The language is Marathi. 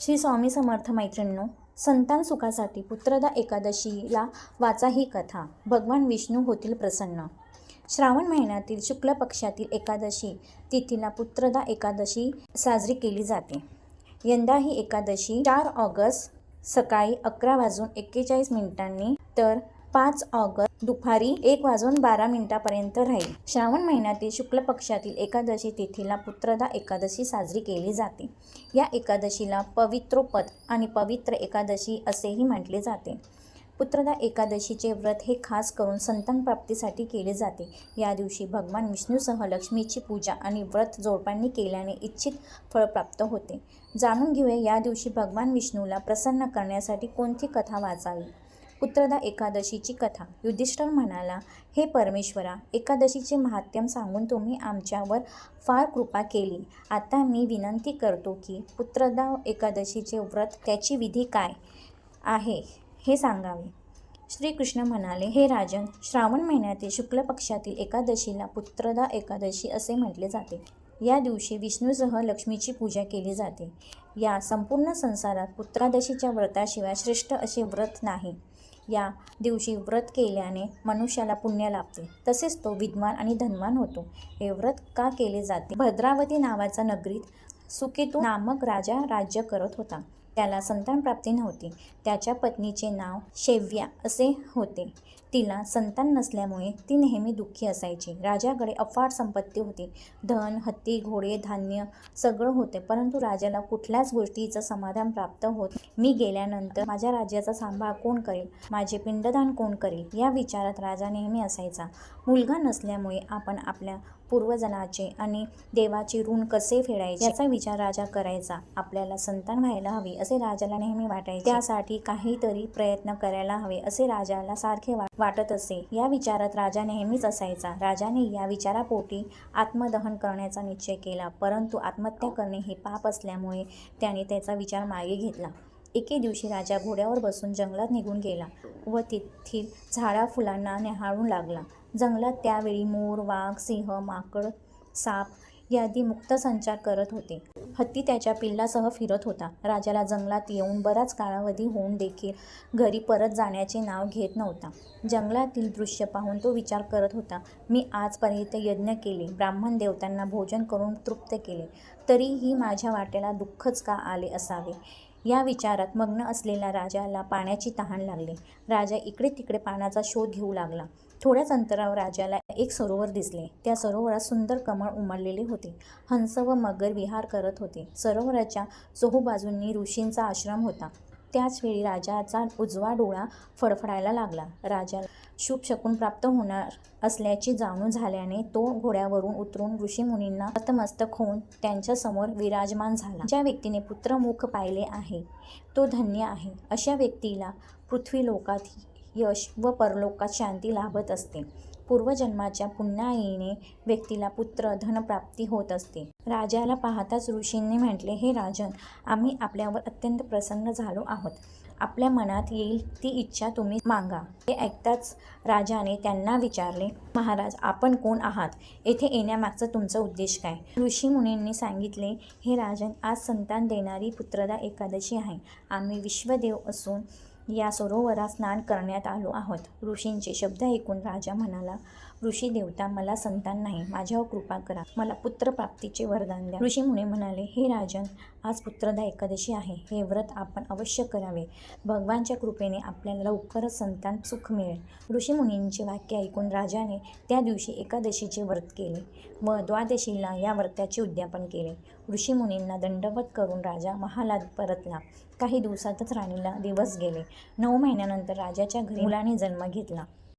श्री स्वामी समर्थ मैत्रिणींनो संतान सुखासाठी पुत्रदा एकादशीला वाचा ही कथा. भगवान विष्णू होतील प्रसन्न. श्रावण महिन्यातील शुक्ल पक्षातील एकादशी तिथीला पुत्रदा एकादशी साजरी केली जाते. यंदा ही एकादशी चार ऑगस्ट सकाळी अकरा वाजून एक्केचाळीस मिनिटांनी तर पाच ऑगस्ट दुपारी एक वाजून बारा मिनिटापर्यंत राहील. श्रावण महिन्यातील शुक्ल पक्षातील एकादशी तिथीला पुत्रदा एकादशी साजरी केली जाते. या एकादशीला पवित्रोपद आणि पवित्र एकादशी असेही म्हटले जाते. पुत्रदा एकादशीचे व्रत हे खास करून संतान प्राप्तीसाठी केले जाते. या दिवशी भगवान विष्णूसह लक्ष्मीची पूजा आणि व्रत जोडपांनी केल्याने इच्छित फळ प्राप्त होते. जाणून घेऊया या दिवशी भगवान विष्णूला प्रसन्न करण्यासाठी कोणती कथा वाचावी? पुत्रदा एकादशीची कथा. युधिष्ठर म्हणाला हे परमेश्वरा एकादशीचे महात्म्य सांगून तुम्ही आमच्यावर फार कृपा केली. आता मी विनंती करतो की पुत्रदा एकादशीचे व्रत त्याची विधी काय आहे हे सांगावे. श्रीकृष्ण म्हणाले हे राजन श्रावण महिन्यातील शुक्ल पक्षातील एकादशीला पुत्रदा एकादशी असे म्हटले जाते. या दिवशी विष्णूसह लक्ष्मीची पूजा केली जाते. या संपूर्ण संसारात पुत्रादशीच्या व्रताशिवाय श्रेष्ठ असे व्रत नाही. या दिवशी व्रत केल्याने मनुष्याला पुण्य लाभते. तसेच तो विद्वान आणि धनवान होतो. हे व्रत का केले जाते? भद्रावती नावाचा नगरीत सुकेतू नामक राजा राज्य करत होता. त्याला संतान प्राप्ती नव्हती. त्याच्या पत्नीचे नाव शेव्या असे होते. तिला संतान नसल्यामुळे ती नेहमी दुःखी असायची. राजाकडे अफाट संपत्ती होती. धन हत्ती घोडे धान्य सगळं होते. परंतु राजाला कुठल्याच गोष्टीचं समाधान प्राप्त होत मी गेल्यानंतर माझ्या राज्याचा सांभाळ कोण करेल? माझे पिंडदान कोण करेल? या विचारात राजा नेहमी असायचा. मुलगा नसल्यामुळे आपण आपल्या पूर्वजनाचे आणि देवाचे ऋण कसे फेडायचे? याचा विचार राजा करायचा. आपल्याला संतान व्हायला हवे असे राजाला नेहमी वाटायचे. त्यासाठी काहीतरी प्रयत्न करायला हवे असे राजाला सारखे वाटत असे. या विचारात राजा नेहमीच असायचा. राजाने या विचारापोटी आत्मदहन करण्याचा निश्चय केला परंतु आत्महत्या करणे हे पाप असल्यामुळे त्याने त्याचा विचार मागे घेतला. एके दिवशी राजा घोड्यावर बसून जंगलात निघून गेला व तेथील झाडा फुलांना न्याहाळू लागला. जंगलात त्यावेळी मोर वाघ सिंह माकड साप यादी मुक्त संचार करत होते. हत्ती त्याच्या पिल्लासह फिरत होता. राजाला जंगलात येऊन बराच कालावधी होऊन देखील घरी परत जाण्याचे नाव घेत नव्हता. जंगलातील दृश्य पाहून तो विचार करत होता मी आजपर्यंत यज्ञ केले ब्राह्मण देवतांना भोजन करून तृप्त केले तरीही माझ्या वाट्याला दुःखच का आले असावे या विचारात मग्न असलेल्या राजाला पाण्याची तहान लागली. राजा इकडे तिकडे पाण्याचा शोध घेऊ लागला. थोड्याच अंतरावर राजाला एक सरोवर दिसले. त्या सरोवरात सुंदर कमळ उमललेले होते. हंस व मगर विहार करत होते. सरोवराच्या चोहूबाजूंनी ऋषींचा आश्रम होता. त्याचवेळी राजाचा उजवा डोळा फडफडायला लागला. राजाला शुभ शकून प्राप्त होणार असल्याची जाणून झाल्याने तो घोड्यावरून उतरून ऋषीमुनींना हतमस्तक होऊन त्यांच्यासमोर विराजमान झाला. ज्या व्यक्तीने पुत्रमुख पाहिले आहे तो धन्य आहे. अशा व्यक्तीला पृथ्वीलोकात यश व परलोकात शांती लाभत असते. पूर्वजन्माच्या पुण्याईने व्यक्तीला पुत्र धनप्राप्ती होत असते. राजाला पाहताच ऋषींनी म्हटले हे राजन आम्ही आपल्यावर अत्यंत प्रसन्न झालो आहोत. आपल्या मनात येईल ती इच्छा तुम्ही मागा. हे ऐकताच राजाने त्यांना विचारले महाराज आपण कोण आहात? येथे येण्यामागचा तुमचा उद्देश काय? ऋषी मुनींनी सांगितले हे राजन आज संतान देणारी पुत्रदा एकादशी आहे. आम्ही विश्वदेव असून या सरोवरात स्नान करण्यात आलो आहोत. ऋषींचे शब्द ऐकून राजा म्हणाला ऋषी देवता मला संतान नाही माझ्यावर कृपा करा मला पुत्रप्राप्तीचे वरदान द्या. ऋषिमुनी म्हणाले हे राजन आज पुत्रदा एकादशी आहे हे व्रत आपण अवश्य करावे. भगवानच्या कृपेने आपल्याला लवकरच संतान सुख मिळेल. ऋषी मुनींचे वाक्य ऐकून राजाने त्या दिवशी एकादशीचे व्रत केले व द्वादशीला या व्रताचे उद्यापन केले. ऋषी मुनींना दंडवत करून राजा महालात परतला. काही दिवसातच राणीला दिवस गेले. नऊ महिन्यानंतर राजाच्या घरी मुलाने जन्म घेतला.